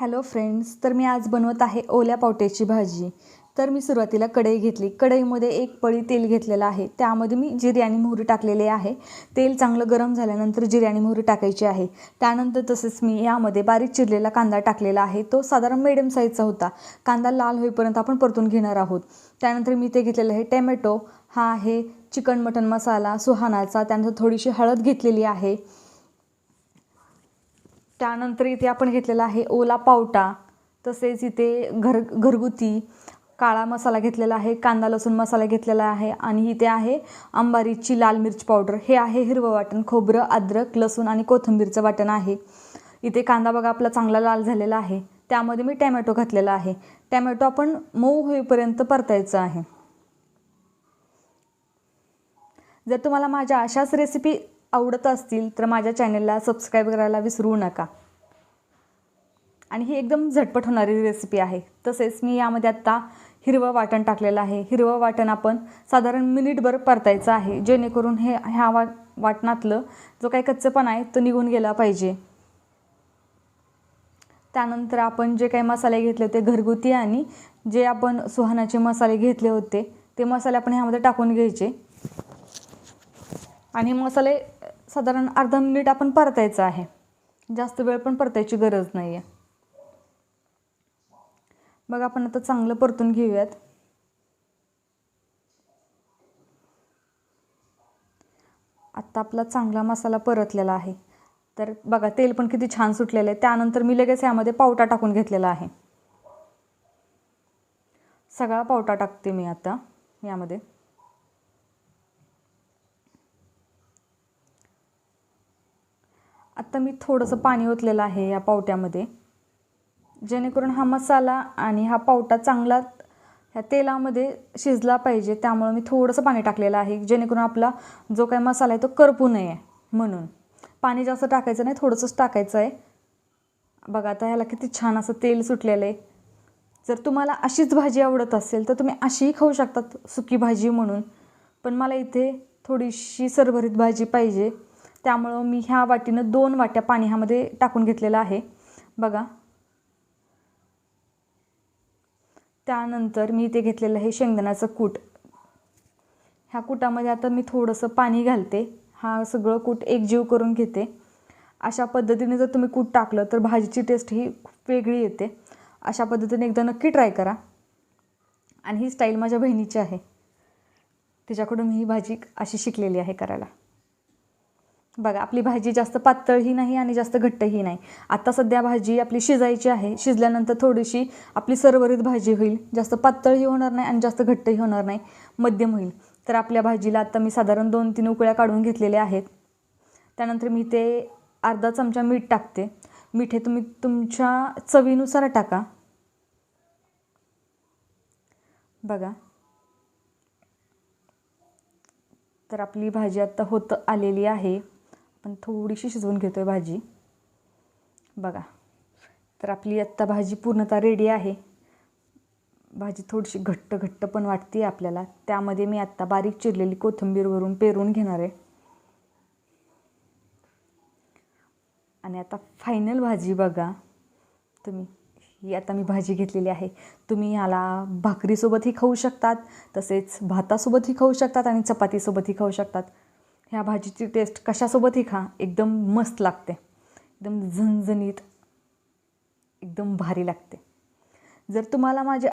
Hello friends तर मी आज बनवत आहे ओल्या पावट्याची भाजी. तर मी सुरुवातीला कढई घेतली. कढईमध्ये एक पळी तेल घेतलेलं आहे. त्यामध्ये मी जिरे आणि मोहरी टाकलेले आहे. तेल चांगलं गरम झाल्यानंतर जिरे आणि मोहरी टाकायची आहे. त्यानंतर तसेच मी यामध्ये बारीक चिरलेला कांदा टाकलेला आहे. तो साधारण मिडियम साईजचा होता. कांदा लाल होईपर्यंत आपण परतून घेणार आहोत. त्यानंतर मी ते घेतलेलं आहे टॅमॅटो. हा आहे चिकन मटन मसाला सुहानाचा. त्यानंतर थोडीशी हळद घेतलेली आहे. त्यानंतर इथे आपण घेतलेला आहे ओला पावटा तसेच इथे घर घरगुती काळा मसाला घेतलेला आहे कांदा लसूण मसाला घेतलेला आहे आणि इथे आहे अंबारीची लाल मिरची पावडर. हे आहे हिरवं वाटण खोबरं अद्रक लसूण आणि कोथिंबीरचं वाटण आहे. इथे कांदा बघा आपला चांगला लाल झालेला आहे. त्यामध्ये मी टॅमॅटो घातलेला आहे. टॅमॅटो आपण मऊ होईपर्यंत परतायचं आहे. जर तुम्हाला माझ्या अशाच रेसिपी आवडत असतील तर माझ्या चॅनलला सबस्क्राईब करायला विसरू नका. आणि ही एकदम झटपट होणारी रेसिपी आहे. तसेच मी यामध्ये आत्ता हिरवं वाटण टाकलेलं आहे. हिरवं वाटण आपण साधारण मिनिटभर परतायचं आहे. जेणेकरून हे ह्या वा वाटणातलं जो काही कच्चपणा आहे तो निघून गेला पाहिजे. त्यानंतर आपण जे काही मसाले घेतले होते घरगुती आणि जे आपण सुहानाचे मसाले घेतले होते ते मसाले आपण ह्यामध्ये टाकून घ्यायचे. आणि मसाले साधारण अर्धा मिनिट आपण परतायचं आहे. जास्त वेळ पण परतायची गरज नाही आहे बघा आपण आता चांगलं परतून घेऊयात. आत्ता आपला चांगला मसाला परतलेला आहे. तर बघा तेल पण किती छान सुटलेलं आहे. त्यानंतर मी लगेच यामध्ये पावटा टाकून घेतलेला आहे. सगळा पावटा टाकते मी आता यामध्ये. आत्ता मी थोडंसं पाणी ओतलेलं आहे या पावट्यामध्ये. जेणेकरून हा मसाला आणि हा पावटा चांगला ह्या तेलामध्ये शिजला पाहिजे त्यामुळं मी थोडंसं पाणी टाकलेलं आहे जेणेकरून आपला जो काही मसाला आहे तो करपू नये म्हणून. पाणी जास्त टाकायचं नाही थोडंसंच टाकायचं आहे. बघा आता ह्याला किती छान असं तेल सुटलेलं आहे. जर तुम्हाला अशीच भाजी आवडत असेल तर तुम्ही अशीही खाऊ शकतात सुकी भाजी म्हणून. पण मला इथे थोडीशी सरभरीत भाजी पाहिजे. त्यामुळं मी ह्या वाटीनं दोन वाट्या पाणी ह्यामध्ये टाकून घेतलेलं आहे. बघा. त्यानंतर मी इथे घेतलेलं आहे शेंगदाण्याचं कूट. ह्या कुटामध्ये आता मी थोडंसं पाणी घालते. हा सगळं कूट एकजीव करून घेते. अशा पद्धतीने जर तुम्ही कूट टाकलं तर भाजीची टेस्ट ही खूप वेगळी येते. अशा पद्धतीने एकदा नक्की ट्राय करा. आणि ही स्टाईल माझ्या बहिणीची आहे. तिच्याकडून मी ही भाजी अशी शिकलेली आहे करायला. बघा आपली भाजी जास्त पातळही नाही आणि जास्त घट्टही नाही. आत्ता सध्या भाजी आपली शिजायची आहे. शिजल्यानंतर थोडीशी आपली सरभरीत भाजी होईल. जास्त पातळही होणार नाही आणि जास्त घट्टही होणार नाही. मध्यम होईल. तर आपल्या भाजीला आत्ता मी साधारण दोन तीन उकळ्या काढून घेतलेल्या आहेत. त्यानंतर मी ते अर्धा चमचा मीठ टाकते. मीठ हे तुम्ही तुमच्या चवीनुसार टाका. बघा. तर आपली भाजी आत्ता होत आलेली आहे. आपण थोडीशी शिजवून घेतो आहे भाजी. बघा तर आपली आत्ता भाजी पूर्णतः रेडी आहे. भाजी थोडीशी घट्ट घट्ट पण वाटते आपल्याला. त्यामध्ये मी आत्ता बारीक चिरलेली कोथिंबीरवरून पेरून घेणार आहे. आणि आता फायनल भाजी बघा. तुम्ही ही आता मी भाजी घेतलेली आहे. तुम्ही ह्याला भाकरीसोबतही खाऊ शकतात तसेच भातासोबतही खाऊ शकतात आणि चपातीसोबतही खाऊ शकतात. ह्या भाजीची टेस्ट कशासोबतही खा. एकदम मस्त लागते. एकदम झणझणीत एकदम भारी लागते. जर तुम्हाला माझे